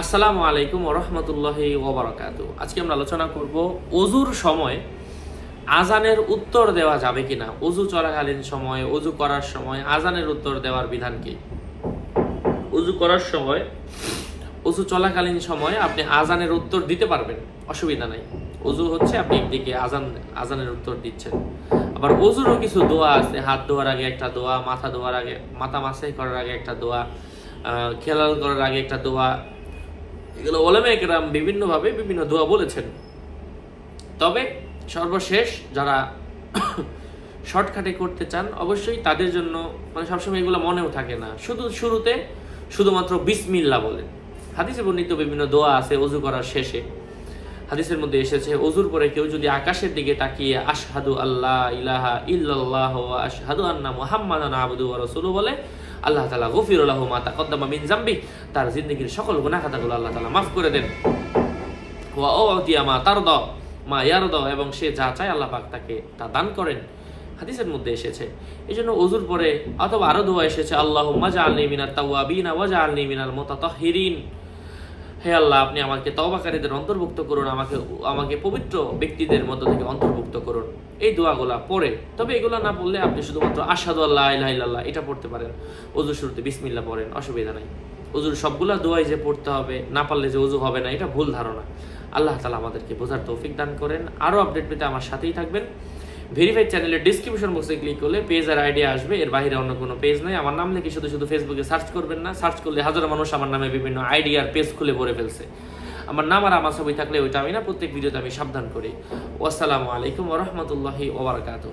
আসসালামু আলাইকুম ওরহমতুল্লাহি ওবরাকাত। আজকে আমরা আলোচনা করব অজুর সময়, আজানের উত্তর দেওয়া যাবে কিনা? অজু চলাকালীন সময়, অজু করার সময়, আজানের উত্তর দেওয়ার বিধান কি? অজু করার সময়, অজু চলাকালীন সময় আপনি আজানের উত্তর দিতে পারবেন, অসুবিধা নাই। অজু হচ্ছে আপনি একদিকে আজান, আজানের উত্তর দিচ্ছেন। আবার অজুরও কিছু দোয়া আছে, হাত ধোয়ার আগে একটা দোয়া, মাথা ধোয়ার আগে, মাথা মাসাই করার আগে একটা দোয়া খেলাল করার আগে একটা দোয়া এগুলো ওলামে একরাম বিভিন্নভাবে বিভিন্ন দোয়া বলেছেন। তবে সর্বশেষ যারা শর্টকাটে করতে চান, অবশ্যই তাদের জন্য মানে সবসময় এগুলো মনেও থাকে না। শুধু শুরুতে শুধুমাত্র বিসমিল্লা বলেন। হাদিসে বর্ণিত বিভিন্ন দোয়া আছে অজু করার শেষে। হাদিসের মধ্যে এসেছে, অজুর পরে কেউ যদি আকাশের দিকে তাকিয়ে আশহাদু আল্লাহ ইলাহা ইল্লাল্লাহ আশহাদু আন্না মুহাম্মাদান আবদু ওয়া বলে আল্লাহ তালা গফির মা তাকদ্দামা মিন জাম্বি তার জিন্দগির সকল গুনাহ খাতাগুলো আল্লাহ তালা মাফ করে দেন। ওয়া ওয়াতিয়া মা তারদ, মা ইয়ারদ, এবং সে যা চায় আল্লাহ পাক তাকে তা দান করেন। হাদিসের মধ্যে এসেছে এই জন্য অজুর পরে অথবা আরও দোয়া এসেছে আল্লাহ মাজা আল মিনার তাওয়াবিনা ওয়াজা আলনি মিনাল মোতাতহিরিন। হে আল্লাহ, আপনি আমাকে তওবাকারীদের অন্তর্ভুক্ত করুন, আমাকে আমাকে পবিত্র ব্যক্তিদের মধ্য থেকে অন্তর্ভুক্ত করুন। এই দোয়াগুলা পড়ে, তবে এগুলা না পড়লে আপনি শুধুমাত্র আসাদু আল্লাহ ইল্লাল্লাহ, এটা পড়তে পারেন। অজু শুরুতে বিসমিল্লা পড়েন, অসুবিধা নাই। অজুর সবগুলা দোয়াই যে পড়তে হবে, না পারলে যে অজু হবে না, এটা ভুল ধারণা। আল্লাহ তালা আমাদেরকে বোঝার তৌফিক দান করেন। আরও আপডেট পেতে আমার সাথেই থাকবেন। ভেরিফাইড চ্যানেলের ডিসক্রিপশন বক্সে ক্লিক করলে পেজ আর আইডিয়া আসবে, এর বাইরে অন্য কোনো পেজ নাই। আমার নাম লিখে শুধু শুধু ফেসবুকে সার্চ করবেন না। সার্চ করলে হাজারো মানুষ আমার নামে বিভিন্ন আইডিয়া আর পেজ খুলে ভরে ফেলছে। আমার নাম আর আমার ছবি থাকলে ওইটা আমি না, প্রত্যেক ভিডিওতে আমি সাবধান করি। আসসালামু আলাইকুম ওরহমতুল্লাহি ওবরাকাতুহ